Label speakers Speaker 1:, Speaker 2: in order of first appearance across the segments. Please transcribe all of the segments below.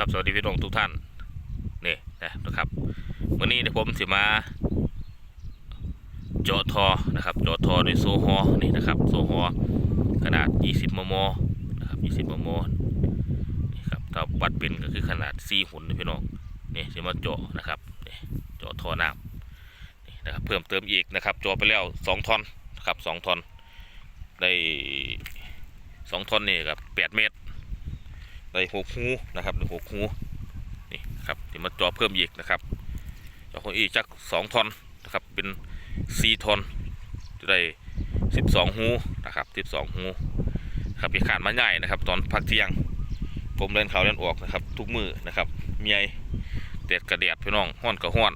Speaker 1: ครับสวัสดีพี่น้องทุกท่านนี่นะนะครับวันนี้เดี๋ยวผมจะมาเจาะทอนะครับเจาะทอด้วยโซฮอนี่นะครับโซฮอขนาด 20 มมนะครับ20 มมนี่ครับถ้าวัดเป็นก็คือขนาด 4 หุ่นพี่น้องนี่จะมาเจาะนะครับนี่เจาะทอน้ำนี่นะครับเพิ่มเติมอีกนะครับเจาะไปแล้ว 2ทอนนะครับ2ทอนได้ 2ทอนนี่ครับ8เมตร ได้หกหูนะครับได้หกหูนี่ครับที่มาเจอเพิ่มอีกนะครับเจอคนอีกจักสองทอนนะครับเป็นสี่ทอนจะได้สิบสองหูนะครับสิบสองหูครับพี่ขาดมาใหญ่นะครับ ตอนพักเที่ยง ผมเล่นเขาเล่นออกนะครับ ทุกมือนะครับเมียเด็ดกระเดียดพี่น้องห้อนกระห้อน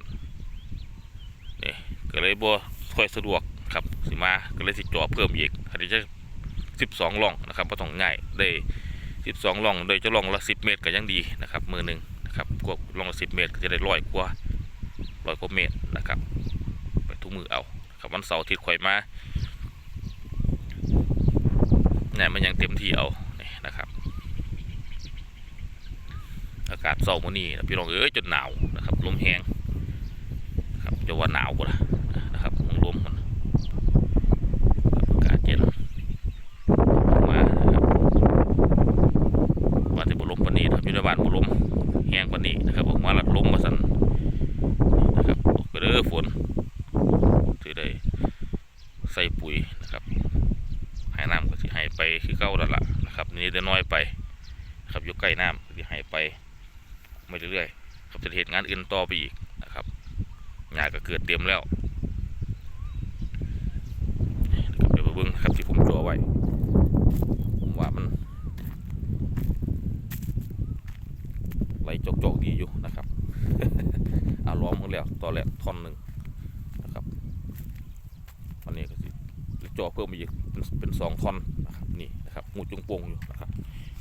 Speaker 1: นี่ก็เลยบ่ค่อยสะดวกครับสิมาก็เลยสิจ่อเพิ่มอีกอันนี้จะสิบสองล่องนะครับก็ต้องง่ายได้ สิบสองล่องโดยจะล่องละสิบเมตรก็ยังดีนะครับมือหนึ่งนะครับกวล่องละสิบเมตรก็จะได้ร้อยกว่าร้อยกว่าเมตรนะครับ ไปทุกมือเอาครับวันเสาร์ทิตย์ข่อยมาเนี่ยมันยังเต็มที่เอานี่นะครับ อากาศเสาร์มื้อนี้นะพี่น้องเอ้ยจนหนาวนะครับลมแห้งครับจะว่าหนาวก็ละนะครับลมมันครับอากาศเย็นมานะครับ ว่าที่บุลมปนนี้นะครับอยู่ในบ้านบุลมแห้งปนนี้นะครับออกมาลัดลมมาสั่นนะครับก็เด้อฝนถือได้ใส่ปุ๋ยนะครับให้น้ำก็สิให้ไปคือเก่าแล้วล่ะนะครับนี่ได้น้อยไปนะครับอยู่ใกล้น้ำก็สิให้ไปไม่เรื่อยๆครับจะเห็นงานอื่นต่อไปอีกนะครับงานก็เกิดเตรียมแล้วนะครับเดี๋ยวมาเบิ่งครับที่ผมจัวไว้ผมว่ามัน ไหล จกจกๆดีอยู่นะครับอาล้อมมึงแล้วตอนแรกท่อนหนึ่งนะครับวันนี้ก็สิจอเพิ่มมาอีกเป็นเป็นสองท่อนนะครับนี่นะครับงูจุงโปงอยู่นะครับ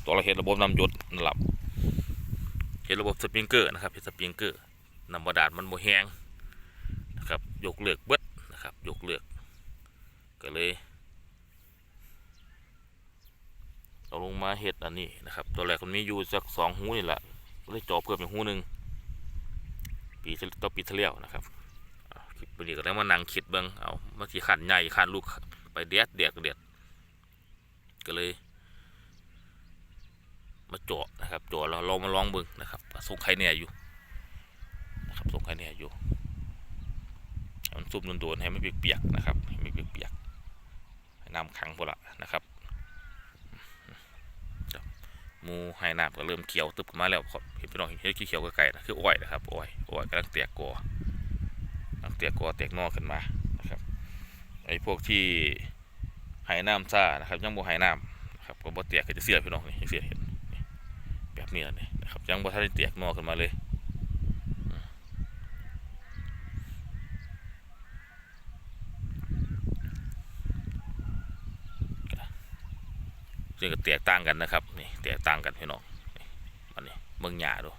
Speaker 1: ตัวเราเห็นระบบนำยศนั่นแหละเห็นระบบสปริงเกอร์นะครับเห็นสปริงเกอร์นำบดาลมันโมแหงนะครับยกเลือกเบิดนะครับยกเลือกก็เลยเราลงมาเห็ดอันนี้นะครับตัวแรกมันมีอยู่สักสองหูนี่แหละ เลยจ่อเพิ่มอีกหูหนึ่งปีต่อปีที่แล้วนะครับคลิปนี้ก็ได้มานั่งคิดเบิ่งเอาเมื่อกี้ขันใหญ่ขันลูกไปเดียดเดียดเดียดก็เลย มาจาะนะครับจาะแล้วเรามาลองเบิ่งนะครับส่งไข่เนี่ยอยู่นะครับส่งไข่เนี่ยอยู่มันซุ่มโดนๆให้ไม่เปียกๆนะครับให้ไม่เปียกๆให้น้ำขังพอละนะครับ มูไฮน้ำก็เริ่มเขียวตึบขึ้นมาแล้วครับเห็นพี่น้องเห็นเขียวไกลๆนะคืออ้อยนะครับอ้อยอ้อยกำลังเตกกอกำลังเตกกอเตกนอกขึ้นมานะครับไอ้พวกที่ไฮน้ำซ่านะครับยังบ่ไฮน้ำนะครับก็บ่เตกก็จะเสียพี่น้องนี่เสียเห็นแบบนี้นะนี่นะครับยังบ่ทันได้เตกนอกขึ้นมาเลย ซึ่งก็แตกต่างกันนะครับนี่แตกต่างกันพี่น้องนี่มันนี่เมืองหยาดู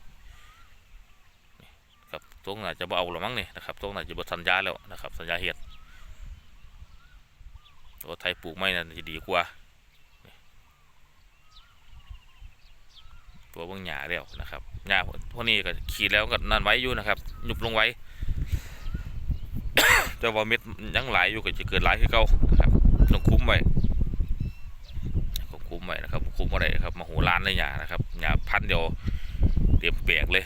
Speaker 1: นี่ครับตรงไหนจะบเอาหรือมั้งนี่นะครับตรงไหนจะบสัญญาแล้วนะครับ สัญญาเห็ดตัวไทยปลูกไม่น่าจะดีกว่าตัวเมืองหยาแล้วนะครับหญ้าพวกนี้ก็ขีดแล้วก็นั่นไว้อยู่นะครับหยุบลงไว้แต่ว่าเม็ดยังหลายอยู่ก็จะเกิดหลายขึ้นเก่านะครับต้องคุ้มไว้ บคุมได้ครับมอะไรครับมาโหร้านเลยหยานะครับหยาพันเดียวเตรียมเปียกเลย